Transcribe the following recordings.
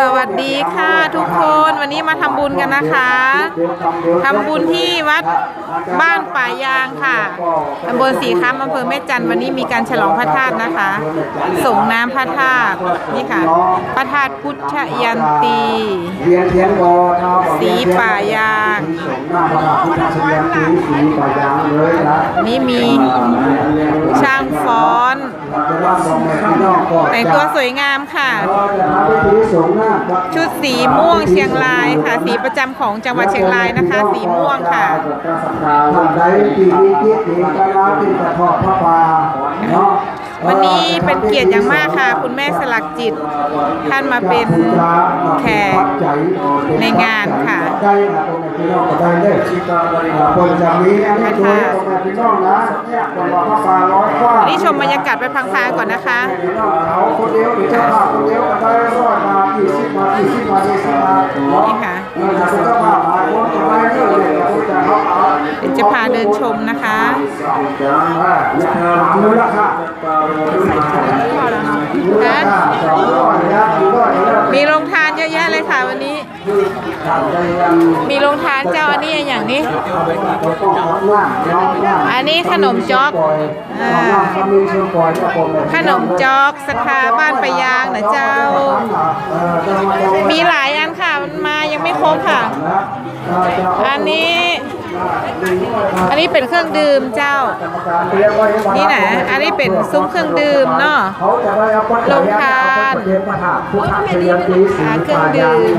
สวัสดีค่ะทุกคนวันนี้มาทำบุญกันนะคะทำบุญที่วัดบ้านป่ายางค่ะตำบลสีคำอำเภอแม่จันวันนี้มีการฉลองพระธาตุนะคะ ส่งน้ำพระธาตุนี่ค่ะ พระธาตุพุทธยันตีสีป่ายางนี่มีช่างฟ้อนแม่พี่น้องก่อนแต่งตัวสวยงามค่ะเราจะทำพิธีสงหน้าชุดสีม่วงเชียงรายค่ะ สีประจำของจังหวัดเชียงรายนะคะ สีม่วงค่ะท่านใดที่มีจิตมีกำลังที่จะทอดพระป่าเนาะวันนี้เป็นเกียรติอย่างมากค่ะ คุณแม่สลักจิต ท่านมาเป็นแขกในงานค่ะ ได้นะตรงนี้พี่น้องก็ได้เลยคนจะมีอันนี้ด้วยตรงนี้พี่น้องนะเนี่ยคนว่าพระป่าร้อยกว่าวันนี้ชมบรรยากาศไปพังๆก่อนนะคะพี่น้องเขาคนเดียวหรือเจ้าภาพคนเดียวก็ได้ร้อยมายี่สิบมายี่สิบมายี่สิบมาเนาะนี่ค่ะเออถ้าเป็นเจ้าภาพหลายคนก็ได้เรื่องเลยแต่ผู้จะเขาเอาเดี๋ยวจะพาเดินชมนะคะมูลค่ามูลค่าสองร้อยนะสี่ร้อยนะมีโรงทาน มีโรงทานเจ้าอันนี้อย่างนี้ อันนี้ขนมจ๊อกอ่าขนมจอกสถาบ้านปะยางนะเจ้า มีหลายอันค่ะมันมายังไม่ครบค่ะ อันนี้ อันนี้เป็นเครื่องดื่มเจ้า นี่นะอันนี้เป็นซุ้มเครื่องดื่มเนาะลงทานอ่าเครื่องดื่ม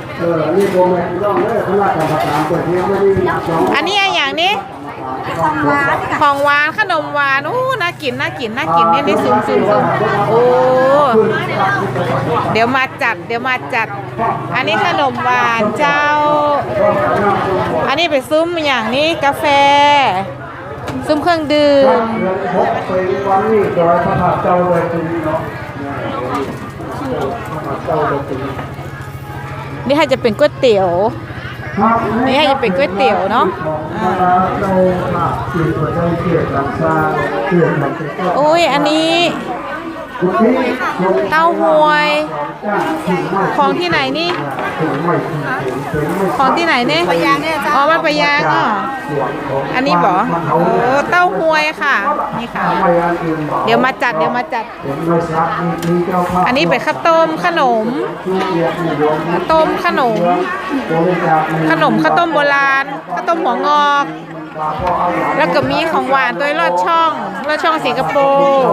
เออนี่โบแม่พี่น้องเลยเขาลาดกันภาษาเปิดเพียงไม่ได้สองอันนี้อันอย่างนี้ของหวานขนมหวานโอ้น่ากินน่ากินน่ากินนี่นี่ซูมซูมซูมโอ้เดี๋ยวมาจัด เดี๋ยวมาจัด อันนี้ขนมหวานเจ้า อันนี้เป็นซุ้มอย่างนี้กาแฟ ซุ้มเครื่องดื่มเดือนหกเป็นวันนี้โดยพระธาตุเจ้าเลยจริงเนาะพระธาตุเจ้าเลยจริง นี่ให้จะเป็นก๋วยเตี๋ยว นี่ให้เป็นก๋วยเตี๋ยวเนาะอ่าเราค่ะกินตัวเจ้าเกียรติรักษาเกียรติมันเป็นต้นโอ้ยอันนี้ เต้าหวย ของที่ไหนนี่ ของที่ไหนเนี่ยอ๋อบ้านปะยางอะอันนี้บอโอ้เต้าหวยค่ะ นี่ค่ะ เดี๋ยวมาจัดเดี๋ยวมาจัด อันนี้เป็นข้าวต้มขนมข้าวต้มขนม ขนมข้าวต้มโบราณข้าวต้มหัวงอก แล้วก็มีของหวานตัวลอดช่องลอดช่องสิงคโปร์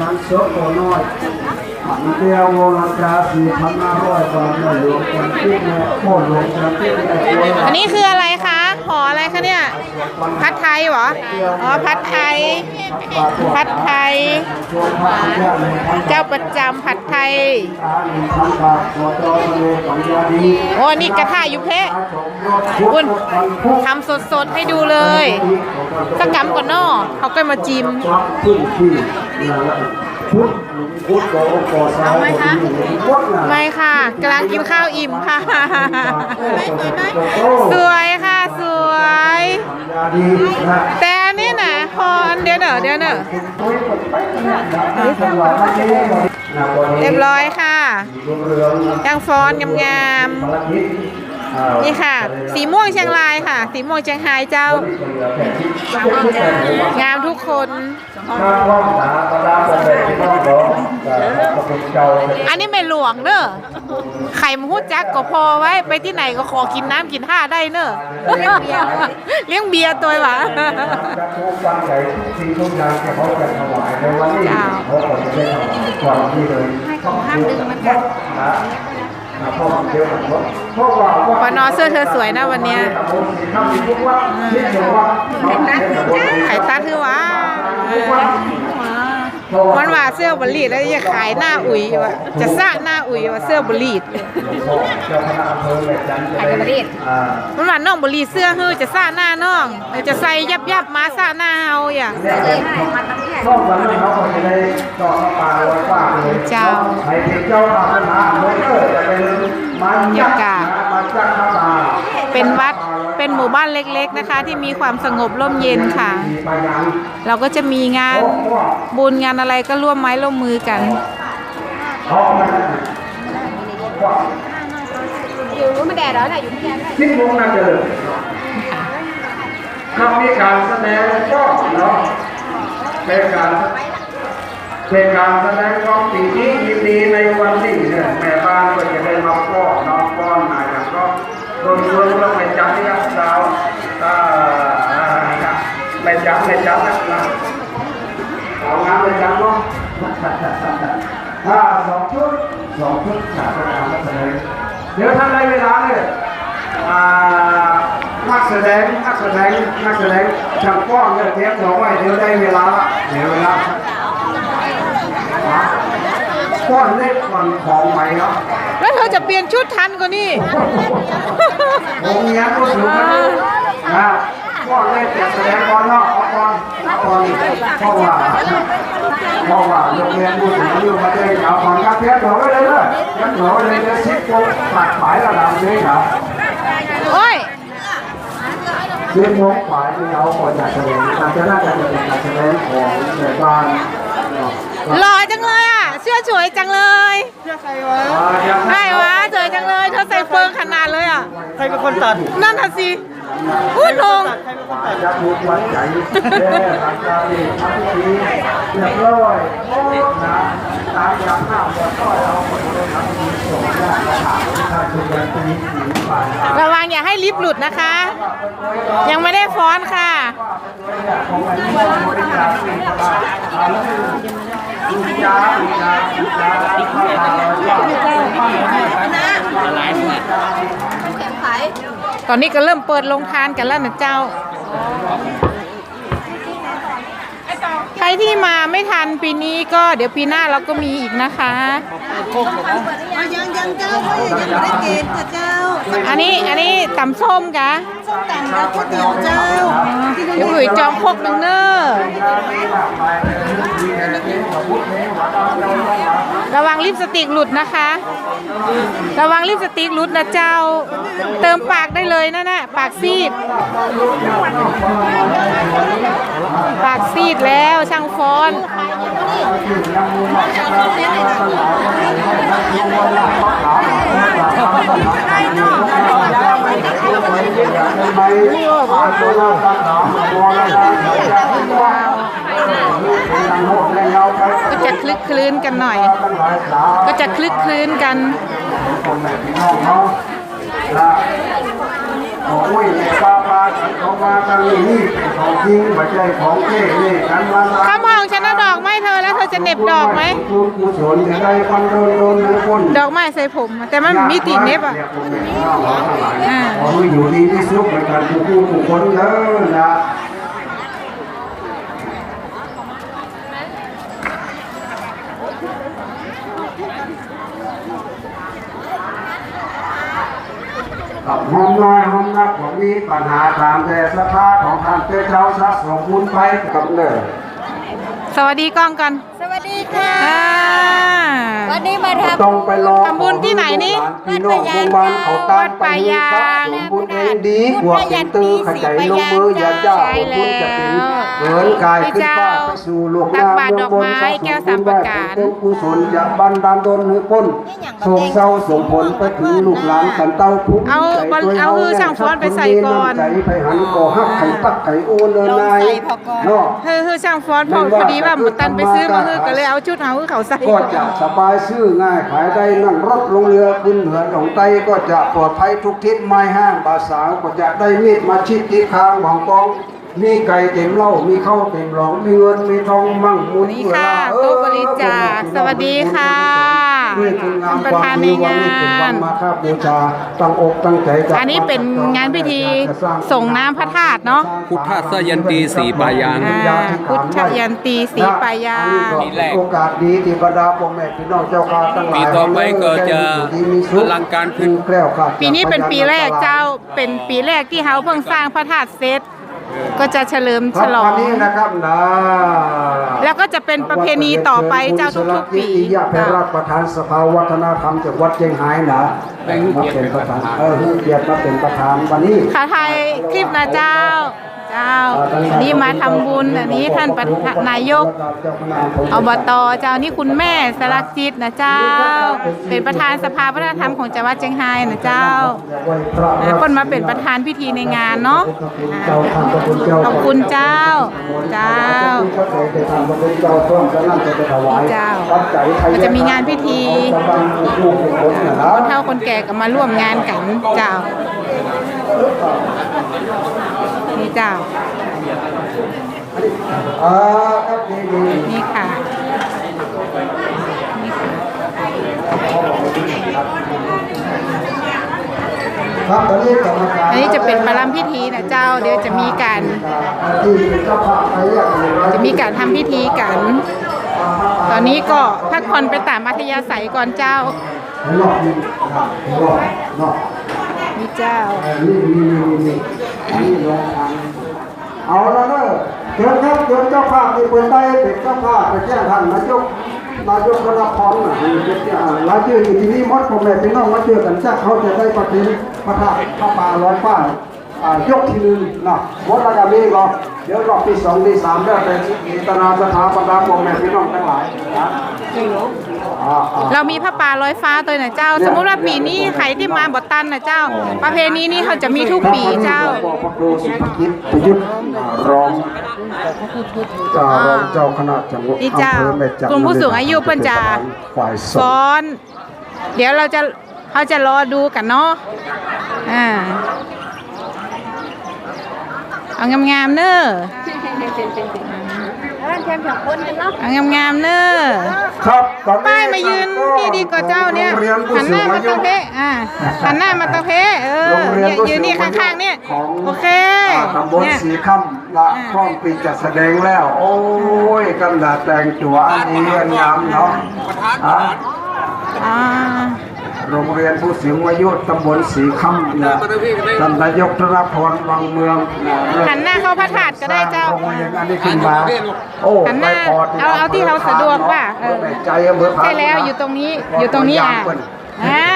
มันเสือตัวน้อยมันเดียวงราคาสี่พันห้าร้อยบาทหลวงกันที่แม่โคตรหลวงกันที่แม่อันนี้คืออะไรคะห่ออะไรคะเนี่ย พัดไทยเหรอ อ๋อ พัดไทย พัดไทย เจ้าประจำผัดไทย หนึ่งพันบาทขอจอทะเลปัญญาดีโอ้นี่กระทะอยู่เพะคุณทำสดๆให้ดูเลยสักกำก่อนเนอเขาก็มาจิ้มจับพื้นที่พุทธพุทธก่อก่อสร้างพุทธนะไม่ค่ะกำลังกินข้าวอิ่มค่ะ สวยค่ะสวยปัญญาดีนะแต่อันนี่นะพออันเดียวเนอะเดียวเนอะ เรียบร้อยค่ะยังฟ้อนงามๆนี่ค่ะ สีม่วงเชียงรายค่ะ สีม่วงเชียงรายเจ้า งามทุกคน อันนี้ไม่หลวงเนอะไข่มหูจักก็พอไว้ ไปที่ไหนก็ขอกินน้ำกินท่าได้เนอะเลี้ยงเบียร์ตัวหวะให้ของห้ามดึงมันกันปานอเสื้อเธอสวยนะวันเนี้ยไข่ตัดคือว่า มันว่าเสื้อบลีดแล้วจะขายหน้าอุ๋ยวะจะสร้างหน้าอุ๋ยว่าเสื้อบลีดไอ้กระดิ่งมันว่าน้องบลีดเสื้อฮือจะสร้างหน้าน้องเออจะใส่ยับยับๆมาสร้างหน้าเฮาอย่างชอบวันนี้เขาก็จะได้ดอกปลาไว้ฝากเลยเจ้าไอ้เด็กเจ้าปลาปัญหาเมื่อจะเป็นมันบรรยากาศมันจักรปลาเป็นวัด เป็นเป็นหมู่บ้านเล็กๆนะคะ ที่มีความสงบร่มเย็นค่ะไปยังเราก็จะมีงานบุญงานอะไรก็ร่วมไม้ร่วมมือกันเขาเอามาว่าอยู่รู้มาแดดแล้วแหละอยู่ที่แดดที่วงน่าจะเลยถ้ามีการแสดงก็เนาะเป็นการเป็นการแสดงความปีนี้ยินดีในวันนี้เนี่ยแม่บ้านก็จะได้มาป้อนน้องป้อนนายแล้วก็ โดนโดนแล้วไปจับที่รักสาวอ่าไปจับไปจับนะเอางานไปจับเนาะถ้าสองชุดสองชุดจากการแสดงเดี๋ยวท่านได้เวลาเลยอ่านักแสดงนักแสดงนักแสดงช่างก้องเนี่ยเตรียมตัวไว้เดี๋ยวได้เวลาเดี๋ยวเวลา ก้อนเล็กก่อนของใหม่เนาะแล้วเธอจะเปลี่ยนชุดทันกว่านี่ผมเนี้ยก็ถือว่านะก้อนเล็กจะแสดงก่อนเนาะเอาก่อนเอาก่อนเพราะว่าเพราะว่าโรงเรียนผู้สูงอายุมาได้เอาก่อนครับเพียรตัวไว้เลยเลยเพียรตัวไว้เลยเดี๋ยวซิปโกตัดสายระดับนี้ครับโอ้ยเรื่องงบฝ่ายที่เอาคนอยากแสดงอาจจะน่าจะเป็นการแสดงของในบ้านเนาะ หล่อจังเลยอะ เสื้อสวยจังเลยอ่ายังได้วะสวยจังเลยเธอใส่เฟิร์งขนาดเลยอะ ใครเป็นคนตัด นั่นน่ะสิอุ้ยนงจะถูกวัดใจแย่หลังจากที่ทำพิธีเรียบร้อยโอ้นะตามอย่างหน้าหมดก็เอาคนเลยทำพิธีส่งญาติถามถ้าคุณยังเป็นผีฝ่ายระวังอย่าให้ลิฟต์หลุดนะคะ ยังไม่ได้ฟ้อนค่ะ ของมันไม่เป็นการเป็นการอะไรดูยาดูยาดูยาอะไรแข็งขายตอนนี้ก็เริ่มเปิดโรงทานกันแล้วนะเจ้า ใครที่มาไม่ทันปีนี้ก็เดี๋ยวปีหน้าเราก็มีอีกนะคะยังยังเจ้าเขายังไม่ได้กินค่ะเจ้า อันนี้อันนี้ตำส้มกะส้มตำและก๋วยเตี๋ยวเจ้าเดี๋ยวอุ๋ยจอมพกหนึ่งเนอระวังลิปสติกหลุดนะคะ ระวังลิปสติกหลุดนะเจ้า เติมปากได้เลยนะน่ะปากซีด ปากซีดแล้วช่างฟ้อน ก็จะคลึกคลื้นกันหน่อย ก็จะคลึกคลื้นกันของแม่พี่น้องเนาะนะโอ้ยครับ เขามากันนี่เป็นของจริงไม่ใช่ของเก๊นี่กันมาข้ามองฉันเอาดอกไม้เธอแล้วเธอจะเหน็บดอกไหมคุณกุศลจะได้คนโดนโดนหรือคนดอกไม้ใส่ผมอะแต่มันมีตีเน็บอะอ่าขอให้อยู่ดีที่สุดเหมือนกันทุกผู้ทุกคนเด้อนะ กับห้องน้อยหองนักผมมีปัญหาตามแต่สภาของท่านเจ้าเจ้าสะสมบุญไปกับเด้อสวัสดีกล้องกันสวัสดีค่ะ อ่า วันนี้มาทำ ต้องไปรอทำบุญที่ไหนนี่พี่น้องโรงพยาบาลเขาตามไปนี่พระสมบุญเองดีกว่าเป็นตื้อขจายลงมืออย่าเจ้าบุญจะเป็นเหินกายขึ้นฟ้าไปสู่โลกน้ำเมืองบนสะสมบุญได้เป็นกุศลอย่าบันดาลดนให้พ้นส่งเศร้าส่งผลไปถึงลูกหลานกันเต้าทุกเอาบอลเอาคือสั่งฟ้อนไปใส่ก่อน ใจไปหันก่อฮักไข่ตักไข่โอเนินนายเนาะเฮ้อเฮ้อช่างฟ้อนพอพอดีว่าหมูตันไปซื้อมาเฮ้อก็เลยเอาชุดเอาคือเขาใส่ก็จะสบายซื่อง่ายขายได้นั่งรถลงเรือขึ้นเหือของไตก็จะปลอดภัยทุกทิศไม้ห้างบาสาวก็จะได้มีดมาชิดที่คางของกองมีไก่เต็มเหล้ามีข้าวเต็มหลองมีเงินมีทองมั่งมุนนี่ค่ะโต๊ะบริจาคสวัสดีค่ะ ด้วยคุณงามประความธานในดีวันงานี้เป็นวันนมาคาบูชาตั้งอกตั้งใจจะอันนี้เป็นงานพิธีส่งน้ำพระธาตุเนาะพุทธสยันตีสีปายางอ่าพุทธยันตีสีปายางปีแรกโอกาสดีที่บรรดาพ่อแม่พี่น้องเจ้าข้าทั้งหลายปีต่อไปก็จะที่มีสุขอลังการขึ้นแคล้วคลาดปีนี้เป็นปีแรกเจ้าเป็นปีแรกที่เขาเพิ่งสร้างพระธาตุเสร็จ ก็จะเฉลิมคฉรับลอวันงนี้นะครับนะแล้วก็จะเป็นประเพณีต่อไปเจ้าทุกๆปีอิยะเพรัตน์ประธานสภาวัฒนธรรมจากวัดเชียงไฮ้นะมาเป็นประธานเออผู้เกียรติมาเป็นประธานวันนี้ขาไทยคลิปนะเจ้า เจ้านนี้มาทำบุญอันนี้ท่านประธานนายกอบตเจ้านี่คุณแม่สลักจิตนะเจ้า เป็นประธานสภาวัฒนธรรมของจังหวัดเชียงรายนะเจ้าคนมาเป็นประธานพิธีในงานเนาะขอบคุณเจ้า เจ้าเจ้าก็จะมีงานพิธีคนเฒ่าคนแก่ก็มาร่วมงานกันเจ้า นี่เจ้าอ่าครับดีดีนี่ค่ะครับตอนนี้กรรมการอันนี้จะเป็นประลัมพิธีนะเจ้าเดี๋ยวจะมีการที่เป็นเจ้าภาพไปอะจะมีการทำพิธีกัน ตอนนี้ก็พักผ่อนไปตามอัธยาศัยก่อนเจ้ารอบนี้ครับรอบรอบนี่เจ้า นี่ลงทางเอาละเนอะเชิญครับเชิญเจ้าภาพที่เปิดได้เป็นเจ้าภาพไปแจ้งท่านนายกนายกคณะพรน่ะรายชื่ออยู่ที่นี่มดผมแม่พี่น้องมาเจอกันจักเขาจะได้ประทินพระธาตุพระป่าร้อยป้ายยกที่หนึ่งนะมดระดับนี้ก็เดี๋ยวรอบที่สองที่สามได้เป็นอิตนาสถาปนาผมแม่พี่น้องทั้งหลายนะอ่าอ่า เรามีผ้าป่าลอยฟ้าตัวนะเจ้า สมมุติว่าปีนี้ใครที่มาบ่ตันนะเจ้า ประเพณีนี้เขาจะมีทุกปีเจ้าพระครูสุภกิจประยุทธ์รองเจ้ารองเจ้าคณะจังหวัดนี่เจ้าอำภอแม่จันทกลุ่มผู้สูงอายุเพิ่นจะฝ่ายสงฆ์ฟ้อน เดี๋ยวเราจะเขาจะรอดูกันเนาะอ่าเอางามๆเนอะ เอางามๆเนอะครับตอนนี้ป้ายมายืนนี่ดีกว่าเจ้าเนี่ยหันหน้ามาตะเพะอ่าหันหน้ามาตะเพะเออเนี่ยยืนนี่ข้างๆเนี่ยของโอเคตำบลสีคำละพร้อมปีจัดแสดงแล้ว โอ้ยกันดาแต่งตัวอันนี้งามเนาะอ่า โรงเรียนผู้สูงอายุตำบลสีคำนะท่านนายกธนพรวังเมืองะหันหน้าเข้าพระธาตุก็ได้เจ้าโรงเรียนอันนี้ขึ้นมาโอ้หันหน้าไปปดเอาเอาที่เราสะดวกว่าเออแม่ใจอำเภอพานใช่แล้วอยู่ตรงนี้อยู่ตรงนี้อะอ่า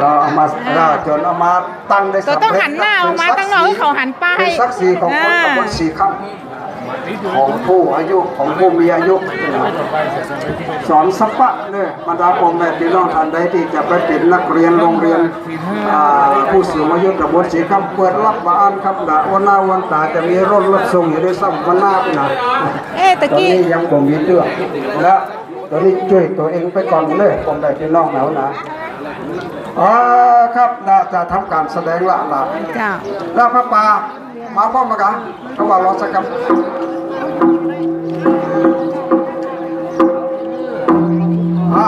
เราเอามาเราจนเอามาตั้งได้ตัวต้องหันหน้าออกมาตั้งหน่อยให้เขาหันป้ายเป็นศักดิ์ศรีของคนอ่าตำบลสีคำ ของผู้อายุของผู้มีอายุ สอนสัพพะเนี่ยบรรดาพ่อแม่พี่น้องท่านใดที่จะไปเป็นนักเรียนโรงเรียนอ่าผู้สูงอายุตำบลสีคำเปิดรับมาอ่านครับนะวันหน้าวันตาจะมีรถรับส่งอยู่ด้วยซ้ำวันหน้านะเอ๊ะตะตอนกี้นี้ยังผมมีเรื่องและตอนนี้ช่วยตัวเองไปก่อนเลยผมได้พี่น้องแล้วนะอ่าครับน่าจะทำการแสดงละละเจ้าแล้วพระป่า มาพร้อมมากันเขาว่ารอสักคำอ่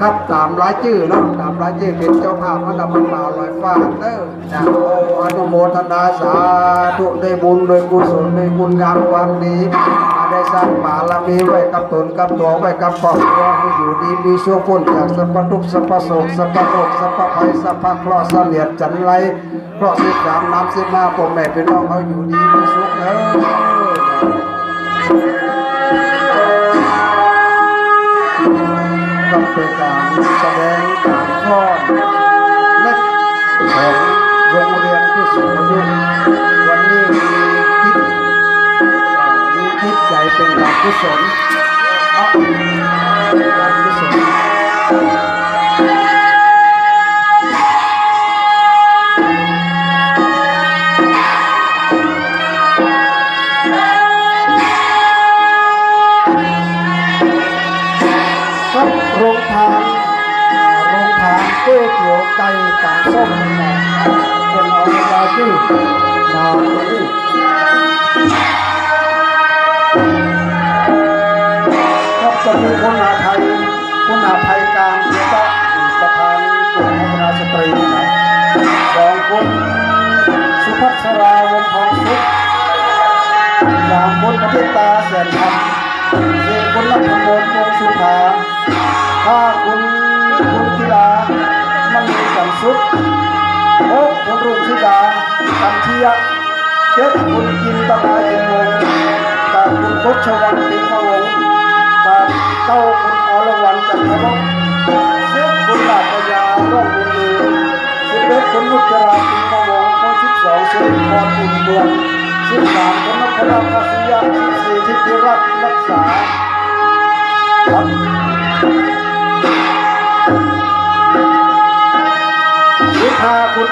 ครับตามร้ายชื่อนาะตามร้ายชื่อเป็นเจ้าภาพพระนำป่าลอยฟ้าเด้อนะโอ้อนุโมทนาสาธุได้บุญได้กุศลได้บุญงามความดี ได้สร้างบารมีไว้กับตนกับตัวไว้กับครอบครัวให้อยู่ดีมีสุขพ้นจากสัพพทุกสัพพโศกสัพพโรคสัพพภัยสัพพเคราะห์เสนียดจันไรเพราะสิบสามน้ำสิบห้าพ่อแม่พี่น้องเขาอยู่ดีมีสุขเด้อก็เป็นการแสดงการทอดเล็กของโรงเรียนผู้สูงอายุวันนี้ กุศลเอการกุศลครับโรงทานโรงทานก๋วยเตี๋ยวไก่กางส้มคนเอาเวลาชื่อมาต สามคนปฏิตาแสนธรรมสี่คนนักธรรมวงศ์สุภาถ้าคุณคุณกีฬามันมีกันสุดหกคุณรุ่งธิดากัมเทียเจ็ดคุณจินตะนาจินวงศ์แปดคุณพชวันติมวงศ์แปดเก้าคุณอรวรรณจันทรบสิบคุณลาปยาร่องบุญลือสิบเอ็ดคุณนุชราติมวงศ์คนสิบสองสิริพรอุ่นเมือง สิบสามธนพลภาษียาสิบสี่ทิติรักน์รักษาครับสิบห้าคุณ